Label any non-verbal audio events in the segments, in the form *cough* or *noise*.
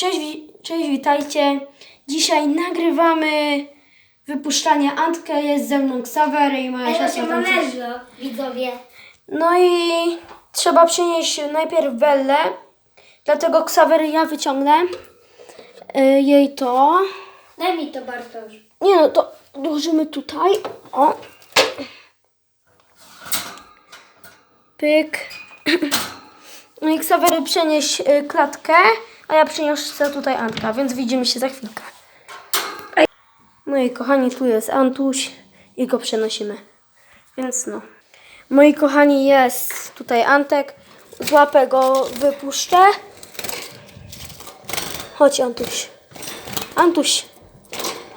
Cześć, cześć, witajcie. Dzisiaj nagrywamy wypuszczanie Antkę. Jest ze mną Xaver i moja siostra. tam coś- widzowie. No i trzeba przynieść najpierw Bellę. Dlatego Xaver ja wyciągnę y, jej to. Daj mi to Bartosz. Nie no, to dołożymy tutaj. O. Pyk. *clears throat* No i Ksawery przenieś y, klatkę, a ja przyniosę tutaj Antka, więc widzimy się za chwilkę. Moi kochani, tu jest Antuś i go przenosimy. Więc no. Moi kochani, jest tutaj Antek. Złapę go, wypuszczę. Chodź Antuś. Antuś.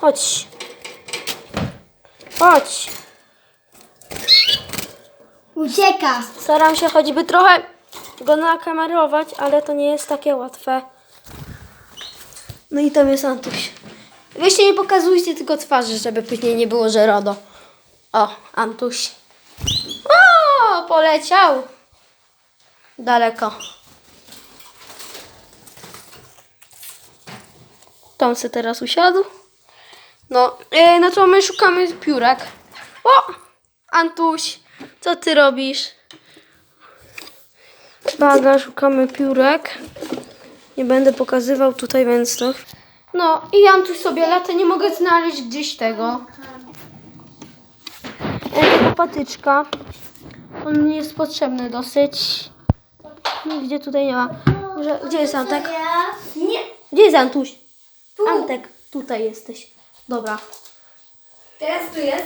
Chodź. Chodź. Ucieka. Staram się choćby trochę go nakamerować, ale to nie jest takie łatwe. No i tam jest Antuś. Weźcie nie pokazujcie tylko twarzy, żeby później nie było, że RODO. O, Antuś. O, poleciał. Daleko. Tam se teraz usiadł. No, yy, no to my szukamy piórek. O! Antuś, co ty robisz? Uwaga, szukamy piórek. Nie będę pokazywał tutaj, więc to... No i Antuś sobie lata, nie mogę znaleźć gdzieś tego. E, Tego patyczka. On mi jest potrzebny dosyć. Nigdzie tutaj nie ma. Może, gdzie jest Antek? Nie. Gdzie jest Antuś? Tu. Antek, tutaj jesteś. Dobra. Teraz tu jest.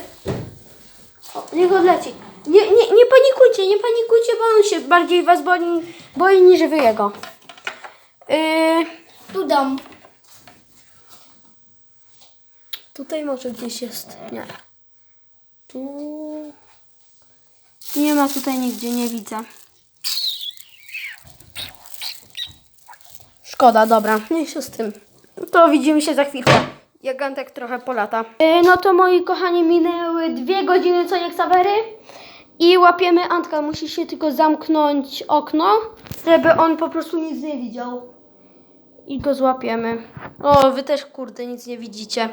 O, niech odleci. Nie, nie, nie panikujcie, nie panikujcie, bo on się bardziej was boi, boi niż wy jego. Yy, Tu dom. tutaj może gdzieś jest. Nie. Tu. Nie ma tutaj nigdzie, nie widzę. Szkoda, dobra. Niech się z tym. To widzimy się za chwilkę. Jak Antek trochę polata. Yy, no to moi kochani, minęły dwie godziny co nie Ksawery. I łapiemy Antka. Musi się tylko zamknąć okno, żeby on po prostu nic nie widział. I go złapiemy. O, wy też kurde nic nie widzicie.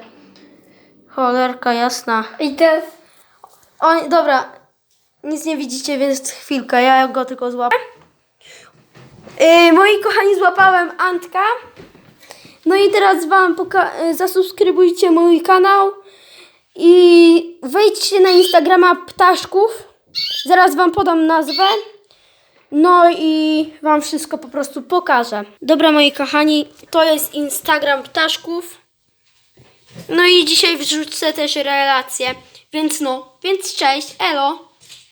Cholerka jasna. I teraz. O, dobra. Nic nie widzicie, więc chwilkę. Ja go tylko złapię. Yy, moi kochani, złapałem Antka. No i teraz wam y, zasubskrybujcie mój kanał i wejdźcie na Instagrama ptaszków. Zaraz wam podam nazwę. No i wam wszystko po prostu pokażę. Dobra, moi kochani, to jest Instagram ptaszków. No i dzisiaj wrzucę też relacje. Więc no, więc cześć, elo.